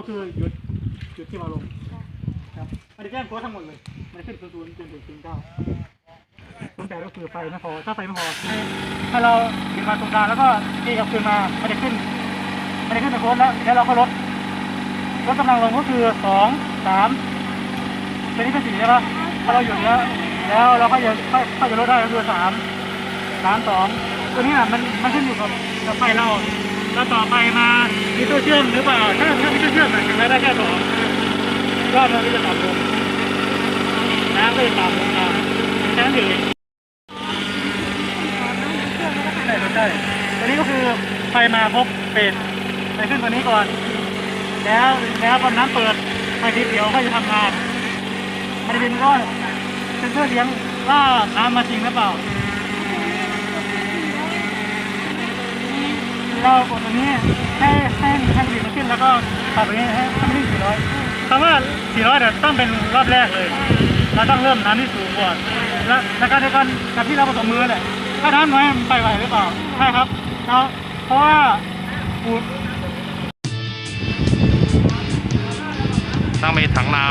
ก็คือหยุดหยุดที่มาลงครับไมันจะแจ้งตัวทั้งหมดเลย มันขึ้นศูนย์ศูนย์จนถึงศูนย์เก้าศูนย์แปดก็คือไฟไม่พอ ถ้าไฟไม่พอถ้าเราดึงมาตรงกลางแล้วก็ตีกลับคืนมา มันจะขึ้น มันจะขึ้นไปโค้ดแล้ว แล้วเราก็ลดลดกำลังลงก็คือสองสามเป็นที่เป็นสี่ใช่ปะถ้าเราหยุดแล้ว แล้วเราก็จะค่อยค่อยจะลดได้ก็คือสามสามสองตัวนี้อะมันมันขึ้นอยู่กับกับไฟเราแล้วต่อไปมามีตัวเชื่อมหรือเปล่า ถ้าถ้า รื่อมมันจะได้แค่สองยอดมันก็จะต่ำลงน้ำก็จะต่ำลงตาแค่นั้นเองใช่ใช่ตัวนี้ก็คือไฟมาพบเป็ดไปขึ้นตัวนี้ก่อน แล้วแล้วพอน้ำเปิดไฟสีเขียวก็จะทำงานมันจะเป็นก้อนเซนเซอร์เลี้ยงว่าน้ำมาจริงหรือเปล่า เรากดตัวนี้ให้ให้ให้ผลิตมันขึ้นแล้วก็ปรับตัวนี้ให้ให้มันได้สี่ร้อยคำว่าสี่ร้อยเนี่ยต้องเป็นรอบแรกเลย เราต้องเริ่มน้ำที่สูงก่อนแล้วในการในการกับที่เราผสมมือเนี่ยถ้าน้ำน้อยมันไปไหวหรือเปล่าใช่ครับแล้วเพราะว่าปูต้องมีถังน้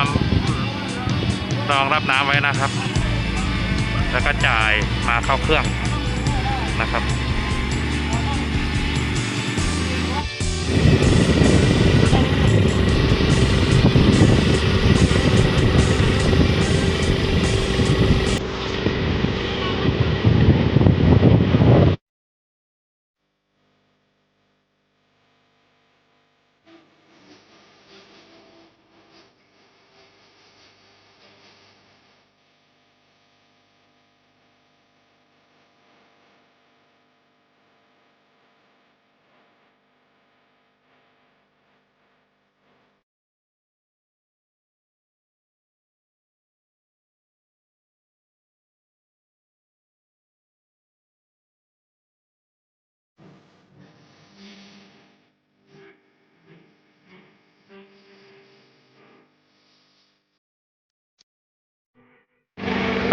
ำรองรับน้ำไว้นะครับ แล้วก็จ่ายมาเข้าเครื่องนะครับ Thank you.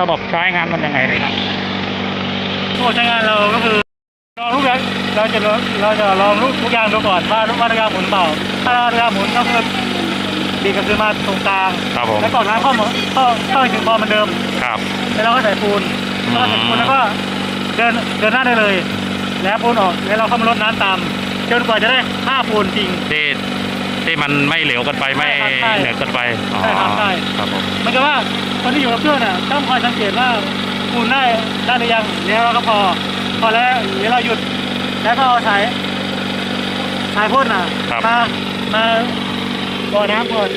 ระบบใช้งานมันยังไงเลยครับระบบใช้งานเราก็คือลองทุกอย่างเราจะลองเราจะลองทุกอย่างดูก่อนว่าว่าระยะหมุนเปล่าถ้าระยะหมุนก็คือดีก็คือมาตรงกลางครับผมแล้วก่อนน้ำเข้าหมดเข้าเข้าถึงบอลเหมือนเดิมครับแล้วเราก็ใส่ปูนอืมแล้วก็ใส่ปูนแล้วก็เดินเดินหน้าได้เลย แล้วปูนออกแล้วเราเข้ามาลดน้ำตามจนกว่าจะได้ค่าปูนจริงที่ ที่มันไม่เหลวเกันไปไม่ใช่ครับใช่ เหนือเกันไปอ๋อใช่ครับใช่ครับผมมันก็ว่าคนที่อยู่กับเครื่องน่ะต้องคอยสังเกตว่าปูนได้ได้หรือยังแล้วเราก็พอ พอแล้วเดี๋ยวเราหยุด แล้วก็เอาสายสายพ่นน่ะครับมามาบ่อน้ำก่อน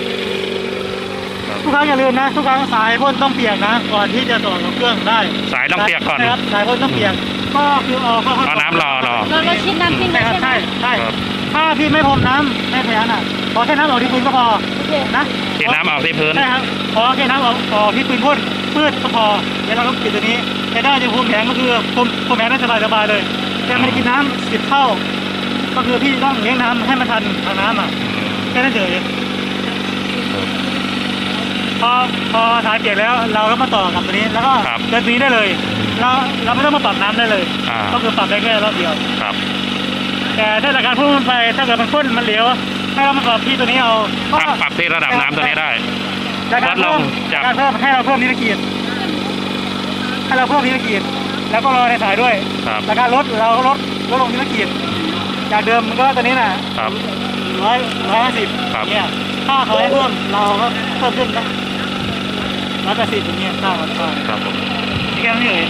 ครับทุกครั้งอย่าลืมนะ ทุกครั้งสายพ่นต้องเปียกนะก่อนที่จะต่อกับเครื่องได้สายต้องเปียกก่อน นะครับสายพ่นต้องเปียกก็คือเอาเข้าเอาน้ำรอรอ เราเราชิดน้ำทิ้งใช่ไว้ครับใช่ไหมใช่ใช่ ครับ ถ้าพี่ไม่พรมน้ำไม่พยานอะ ขอแค่น้ำออกที่พื้นก็พอโอเคนะฉีดน้ำออกที่พื้นใช่ครับพอแค่น้ำออกออกที่พื้นพ่นพืชก็พอเดี๋ยวเราก็ปิดตัวนี้แต่ถ้าจะภูมิแข็งก็คือภูมิภูมิแข็งได้สบายสบายๆเลย แต่ไม่ได้กินน้ำสิบเท่า ก็คือพี่ต้องเลี้ยงน้ำให้มันทันทางน้ำอะแค่นั้นเฉยพอพอสายเปียกแล้วเราก็มาต่อกับตัวนี้แล้วก็ครับเดินตัวนี้ได้เลย เราเราไม่ต้องมาปรับน้ำได้เลยอ่าก็คือปรับได้แค่รอบเดียวครับ แต่ถ้าจากการพ่นมันไปถ้าเกิดมันพ่นมันเหลว ให้เรามาปรับที่ตัวนี้เอาก็ปรับปรับที่ระดับน้ำตัวนี้ได้ จากการลดลเพิ่งมจาจากกการเพิ่มให้เราเพิ่มนิรกีดให้เราเพิ่มนิรกีดแล้วก็รอในสายด้วยครับจากการลดเราก็ลดลดลงนิรกีดจากเดิมมันก็ตัวนี้น่ะครับร้อยร้อยห้าสิบครับเนี่ยถ้าเขาให้เพิ่มเราก็เพิ่มขึ้นนะร้อยแปดสิบอย่างเงี้ยค่ามันก็ครับผมนี่แค่นี้เอง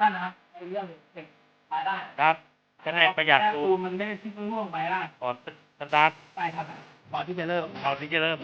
สามขั้นนะครับเรื่องเด็กมาได้ครับจะได้ประหยัดแค่ดูปูนมันไม่ได้ที่ร่วงไปล่ะก่อนสตาร์ทไปครับก่อนที่จะเริ่มก่อนที่จะเริ่ม